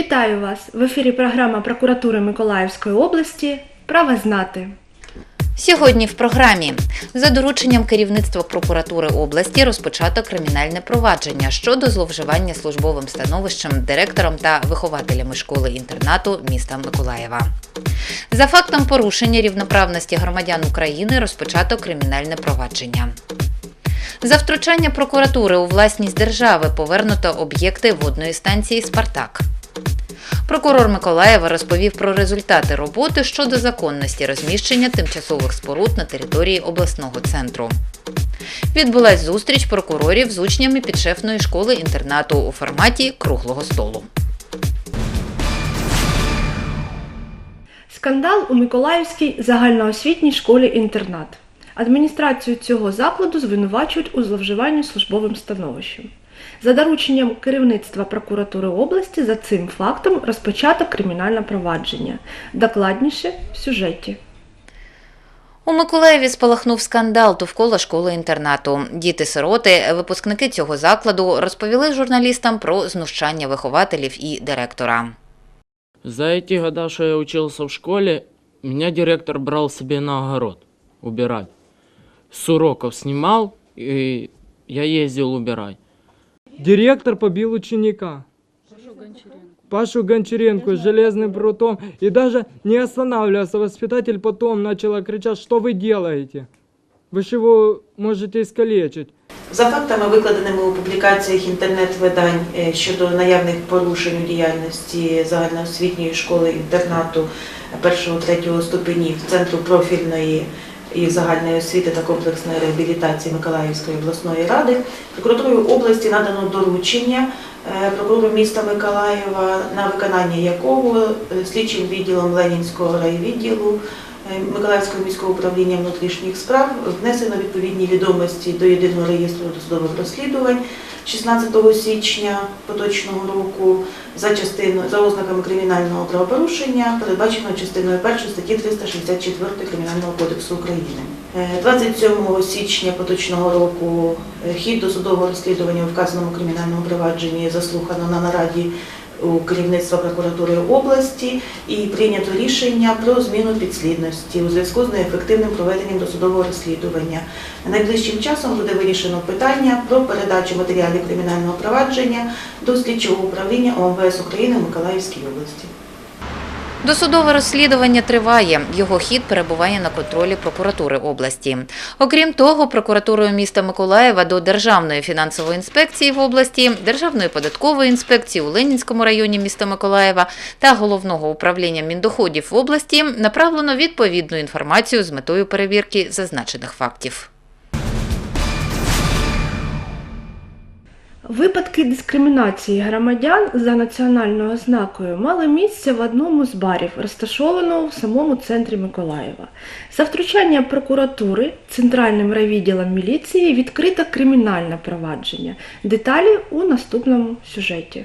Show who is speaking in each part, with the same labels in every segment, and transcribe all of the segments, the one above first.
Speaker 1: Вітаю вас! В ефірі програма прокуратури Миколаївської області Право знати.
Speaker 2: Сьогодні в програмі за дорученням керівництва прокуратури області розпочато кримінальне провадження щодо зловживання службовим становищем директором та вихователями школи-інтернату міста Миколаєва. За фактом порушення рівноправності громадян України розпочато кримінальне провадження. За втручання прокуратури у власність держави повернуто об'єкти водної станції Спартак. Прокурор Миколаєва розповів про результати роботи щодо законності розміщення тимчасових споруд на території обласного центру. Відбулась зустріч прокурорів з учнями підшефної школи інтернату у форматі круглого столу.
Speaker 1: Скандал у Миколаївській загальноосвітній школі-інтернат. Адміністрацію цього закладу звинувачують у зловживанні службовим становищем. За дорученням керівництва прокуратури області за цим фактом розпочато кримінальне провадження. Докладніше в сюжеті.
Speaker 2: У Миколаєві спалахнув скандал довкола школи-інтернату. Діти-сироти, випускники цього закладу, розповіли журналістам про знущання вихователів і директора.
Speaker 3: За эти года, что я учился в школе, меня директор брал себе на огород убирать. С уроков снимал, и я ездил убирать.
Speaker 4: Директор побил ученика. Пашу Гончаренко с железным прутом. И даже не останавливался. Воспитатель потом начала кричать, что вы делаете? Вы же его можете искалечить.
Speaker 5: За фактами, викладеними у публікаціях інтернет-видань е, щодо наявних порушень у діяльності загальноосвітньої школи інтернату 1-3 ступенів Центру профільної і загальної освіти та комплексної реабілітації Миколаївської обласної ради, прокуратурою області надано доручення е, прокурору міста Миколаєва, на виконання якого е, слідчим відділом Ленінського райвідділу Е, Миколаївського міського управління внутрішніх справ внесено відповідні відомості до єдиного реєстру досудових розслідувань 16 січня поточного року за частину за ознаками кримінального правопорушення, передбаченого частиною 1 статті 364 Кримінального кодексу України. Е, 27 січня поточного року хід до судового розслідування у вказаному кримінальному провадженні заслухано на нараді у керівництва прокуратури області і прийнято рішення про зміну підслідності у зв'язку з неефективним проведенням досудового розслідування. Найближчим часом буде вирішено питання про передачу матеріалів кримінального провадження до слідчого управління ОМВС України в Миколаївській області.
Speaker 2: Досудове розслідування триває. Його хід перебуває на контролі прокуратури області. Окрім того, прокуратурою міста Миколаєва до Державної фінансової інспекції в області, Державної податкової інспекції у Ленінському районі міста Миколаєва та головного управління міндоходів в області направлено відповідну інформацію з метою перевірки зазначених фактів.
Speaker 1: Випадки дискримінації громадян за національною ознакою мали місце в одному з барів, розташованого в самому центрі Миколаєва. За втручання прокуратури Центральним райвідділом міліції відкрито кримінальне провадження. Деталі у наступному сюжеті.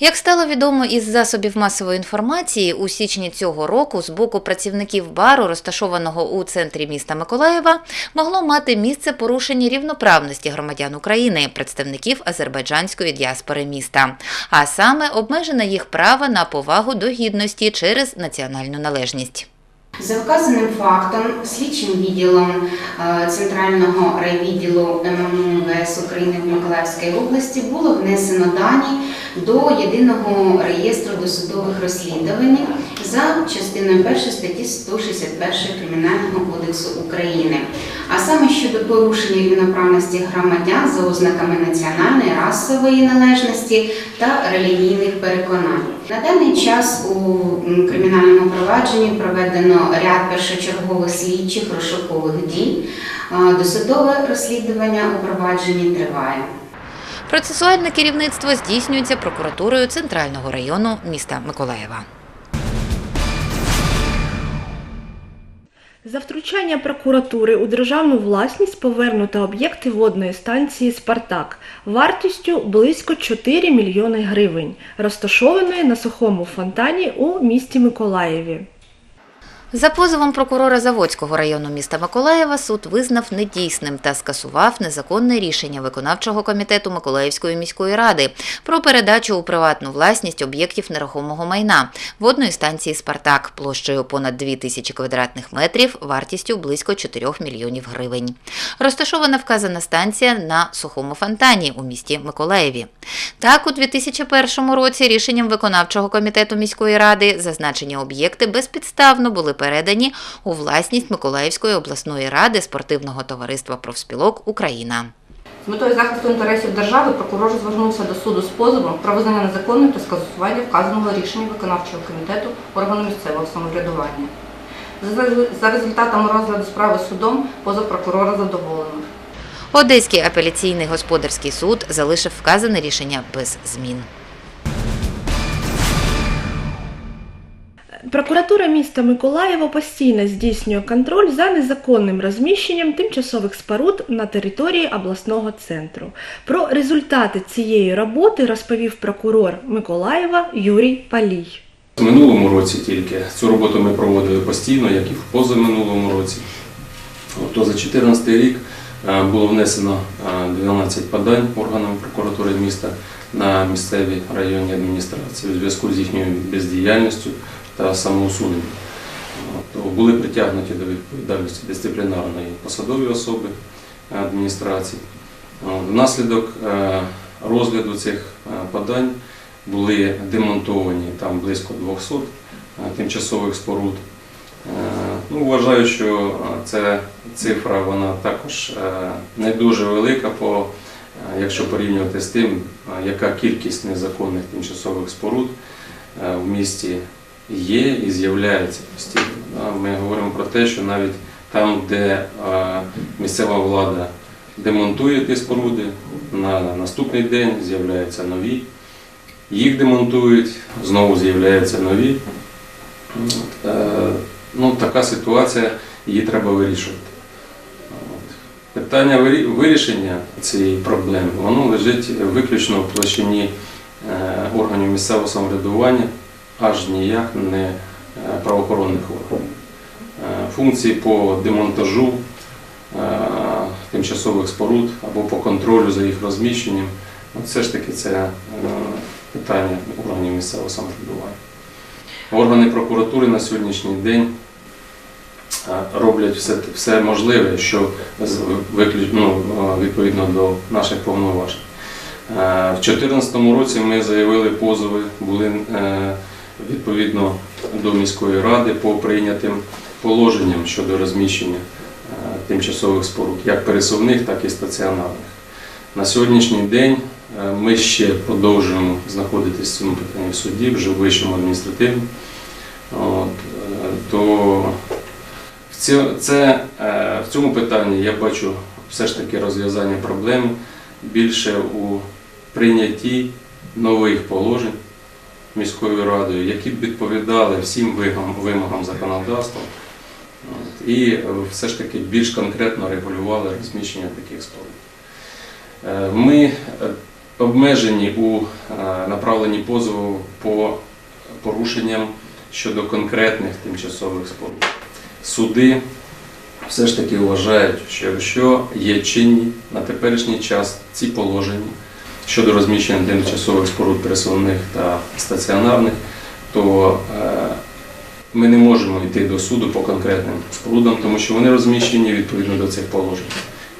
Speaker 2: Як стало відомо із засобів масової інформації, у січні цього року з боку працівників бару, розташованого у центрі міста Миколаєва, могло мати місце порушення рівноправності громадян України, представників азербайджанської діаспори міста, а саме обмежено їх право на повагу до гідності через національну належність.
Speaker 6: За вказаним фактом, слідчим відділом е, Центрального райвідділу ММВС України в Миколаївській області було внесено дані до єдиного реєстру досудових розслідувань за частиною 1 статті 161 Кримінального кодексу України, а саме щодо порушення рівноправності громадян за ознаками національної, расової належності та релігійних переконань. На даний час у кримінальному провадженні проведено ряд першочергових слідчих розшукових дій. Досудове розслідування у провадженні триває.
Speaker 2: Процесуальне керівництво здійснюється прокуратурою Центрального району міста Миколаєва.
Speaker 1: За втручання прокуратури у державну власність повернуто об'єкти водної станції Спартак вартістю близько 4 мільйони гривень, розташованої на сухому фонтані у місті Миколаєві.
Speaker 2: За позовом прокурора Заводського району міста Миколаєва суд визнав недійсним та скасував незаконне рішення виконавчого комітету Миколаївської міської ради про передачу у приватну власність об'єктів нерухомого майна водної станції Спартак площею понад 2 тисячі квадратних метрів, вартістю близько 4 мільйонів гривень. Розташована вказана станція на сухому фонтані у місті Миколаєві. Так, у 2001 році рішенням виконавчого комітету міської ради зазначені об'єкти безпідставно були передані у власність Миколаївської обласної ради спортивного товариства профспілок Україна.
Speaker 7: З метою захисту інтересів держави прокурор звернувся до суду з позовом про визнання незаконним та скасування вказаного рішення виконавчого комітету органу місцевого самоврядування. За- результатами розгляду справи судом позов прокурора задоволено.
Speaker 2: Одеський апеляційний господарський суд залишив вказане рішення без змін.
Speaker 1: Прокуратура міста Миколаєва постійно здійснює контроль за незаконним розміщенням тимчасових споруд на території обласного центру. Про результати цієї роботи розповів прокурор Миколаєва Юрій Палій.
Speaker 8: В минулому році тільки цю роботу ми проводили постійно, як і в позаминулому році. От, То за 2014 рік е, було внесено е, 12 подань органами прокуратури міста на місцеві районні адміністрації у зв'язку з їхньою бездіяльністю та самоусуненням. От, то Були притягнуті до відповідальності дисциплінарної посадові особи адміністрації. Внаслідок е, розгляду цих е, подань були демонтовані там близько 200 е, тимчасових споруд. Е, Ну, вважаю, що е, ця цифра вона також е, не дуже велика, по, е, якщо порівнювати з тим, е, яка кількість незаконних тимчасових споруд е, в місті є і з'являється постійно. Ми говоримо про те, що навіть там, де е, місцева влада демонтує ті споруди, на наступний день з'являються нові їх демонтують, знову з'являються нові. Е, Ну, така ситуація, її треба вирішувати. Питання вирішення цієї проблеми воно лежить виключно в площині е, органів місцевого самоврядування, аж ніяк не е, правоохоронних органів. Е, Функції по демонтажу е, тимчасових споруд або по контролю за їх розміщенням, все ж таки це питання органів місцевого самоврядування. Органи прокуратури на сьогоднішній день роблять все, все можливе, що ну, відповідно до наших повноважень. В 2014 році ми заявили позови, були відповідно до міської ради по прийнятим положенням щодо розміщення е, тимчасових споруд, як пересувних, так і стаціонарних. На сьогоднішній день е, ми ще продовжуємо знаходитися в цьому питанні в суді, вже в вищому адміністративному. Е, то це, в цьому питанні я бачу все ж таки розв'язання проблеми більше у прийнятті нових положень міською радою, які б відповідали всім вимогам, законодавства. І е, все ж таки більш конкретно регулювали розміщення таких споруд. Е, Ми е, обмежені у направленні позову по порушенням щодо конкретних тимчасових споруд. Суди все ж таки вважають, що якщо є чинні на теперішній час ці положення щодо розміщення тимчасових споруд пересувних та стаціонарних, то е, ми не можемо йти до суду по конкретним спорудам, тому що вони розміщені відповідно до цих положень.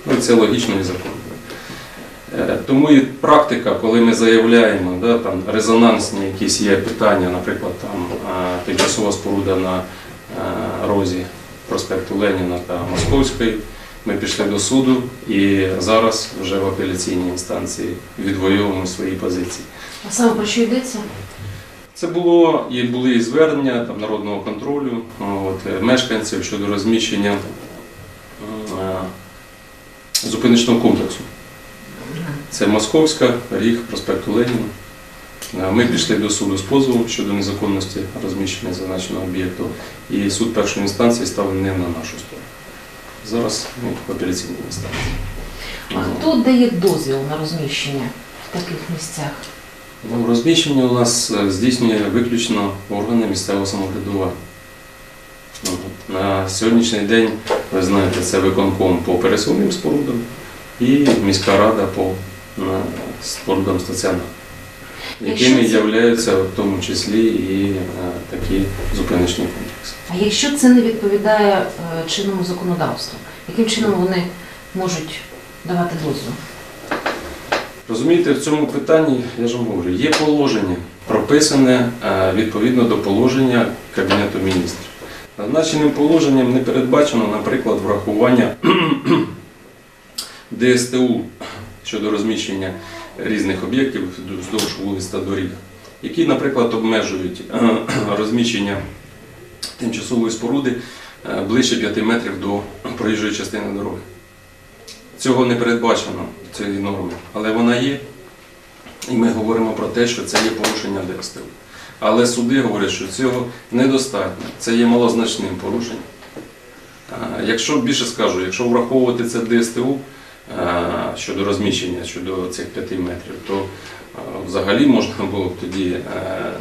Speaker 8: Ну, це логічно і законно. Е, Тому і практика, коли ми заявляємо, резонансні якісь є питання, наприклад, е, тимчасова споруда на розі проспекту Леніна та Московської, ми пішли до суду і зараз вже в апеляційній інстанції відвоюємо свої позиції.
Speaker 9: А саме про що йдеться?
Speaker 8: Це було і були і звернення там, народного контролю от, е, мешканців щодо розміщення е, зупиночного комплексу. Це Московська, Ріг, проспекту Леніна. Е, Ми пішли до суду з позовом щодо незаконності розміщення зазначеного об'єкту, і суд першої інстанції став не на нашу сторону. Зараз ми в апеляційній інстанції.
Speaker 9: А хто дає дозвіл на розміщення в таких місцях?
Speaker 8: Ну, Розміщення у нас е, здійснює виключно органи місцевого самоврядування. На сьогоднішній день, ви знаєте, це виконком по пересувним спорудам і міська рада по спорудам стаціонарним, якими являються в тому числі і е, такі зупиночні комплекси.
Speaker 9: А якщо це не відповідає е, чинному законодавству, яким чином вони можуть давати дозвіл?
Speaker 8: Розумієте, в цьому питанні, я ж вам говорю, є положення, прописане е, відповідно до положення Кабінету міністрів. Зазначеним положенням не передбачено, наприклад, врахування ДСТУ щодо розміщення різних об'єктів вздовж вулиць та доріг, які, наприклад, обмежують е, розміщення тимчасової споруди е, ближче 5 метрів до проїжджої частини дороги. Цього не передбачено цієї норми, але вона є. І ми говоримо про те, що це є порушення ДСТУ. Але суди говорять, що цього недостатньо. Це є малозначним порушенням. Якщо більше скажу, якщо враховувати це ДСТУ щодо розміщення, щодо цих 5 метрів, то взагалі можна було б тоді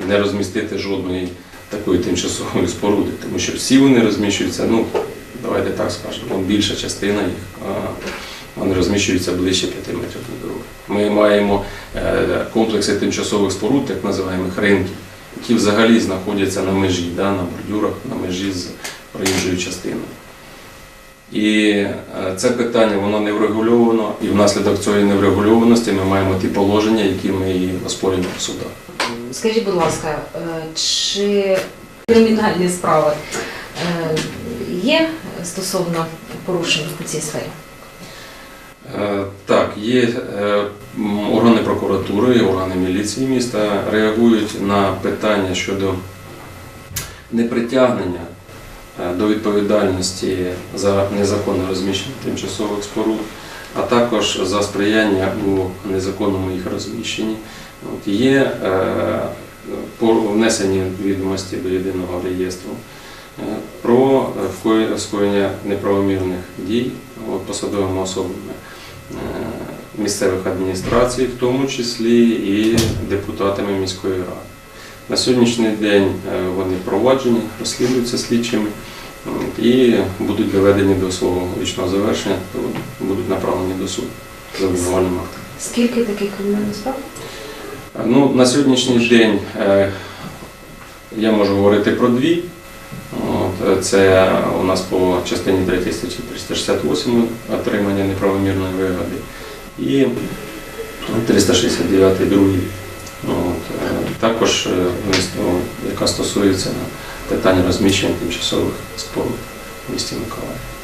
Speaker 8: не розмістити жодної такої тимчасової споруди, тому що всі вони розміщуються, ну, давайте так скажемо, більша частина їх. вони розміщуються ближче 5 метрів до дороги. Ми маємо е, комплекси тимчасових споруд, так називаємо ринків, які взагалі знаходяться на межі, да, на бордюрах, на межі з проїжджою частиною. І е, це питання воно не врегульовано, і внаслідок цієї неврегульованості ми маємо ті положення, які ми і оспорюємо в судах.
Speaker 9: Скажіть, будь ласка, е, чи кримінальні справи е, є стосовно порушень у цій сфері?
Speaker 8: Так, є органи прокуратури, і органи міліції міста реагують на питання щодо непритягнення до відповідальності за незаконне розміщення тимчасових споруд, а також за сприяння у незаконному їх розміщенні. От Є е, внесені відомості до єдиного реєстру е, про е, скоєння неправомірних дій посадовими особами е, місцевих адміністрацій, в тому числі і депутатами міської ради. На сьогоднішній день е, вони проваджені, розслідуються слідчими і будуть доведені до свого лічного завершення, будуть направлені до суду за обвинувальним актом.
Speaker 9: Скільки таких кримінальних справ?
Speaker 8: Ну, на сьогоднішній день е, я можу говорити про дві. От, е, це у нас по частині 3 статті 368 отримання неправомірної вигоди і 369 другий. Також, е, яка стосується питання розміщення тимчасових споруд в місті Миколаїв.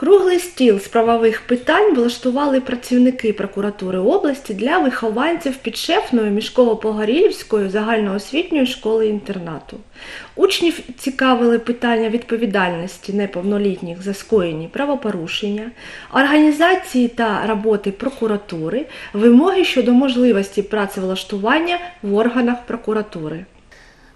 Speaker 1: Круглий стіл з правових питань влаштували працівники прокуратури області для вихованців підшефної міжково-погорілівської загальноосвітньої школи-інтернату. Учнів цікавили питання відповідальності неповнолітніх за скоєні правопорушення, організації та роботи прокуратури, вимоги щодо можливості працевлаштування в органах прокуратури.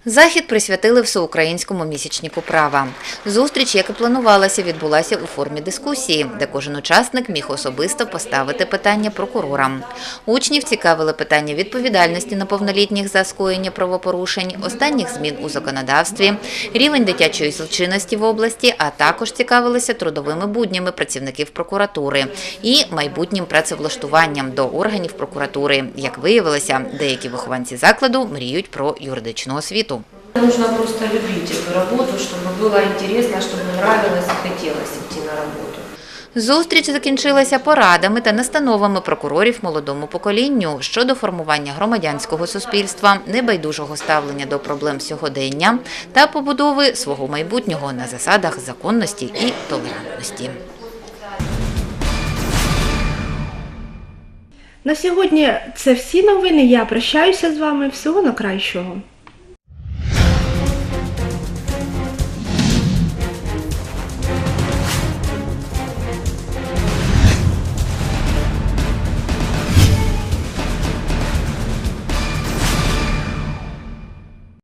Speaker 2: Захід присвятили всеукраїнському місячнику права. Зустріч, як і планувалася, відбулася у формі дискусії, де кожен учасник міг особисто поставити питання прокурорам. Учнів цікавили питання відповідальності неповнолітніх за скоєння правопорушень, останніх змін у законодавстві, рівень дитячої злочинності в області, а також цікавилися трудовими буднями працівників прокуратури і майбутнім працевлаштуванням до органів прокуратури. Як виявилося, деякі вихованці закладу мріють про юридичну освіту
Speaker 10: Нужно просто любить эту работу, чтобы было интересно, чтобы нравилось и хотелось идти на работу.
Speaker 2: Зустріч закінчилася порадами та настановами прокурорів молодому поколінню щодо формування громадянського суспільства, небайдужого ставлення до проблем сьогодення та побудови свого майбутнього на засадах законності і толерантності.
Speaker 1: На сьогодні це всі новини. Я прощаюся з вами. Всього найкращого.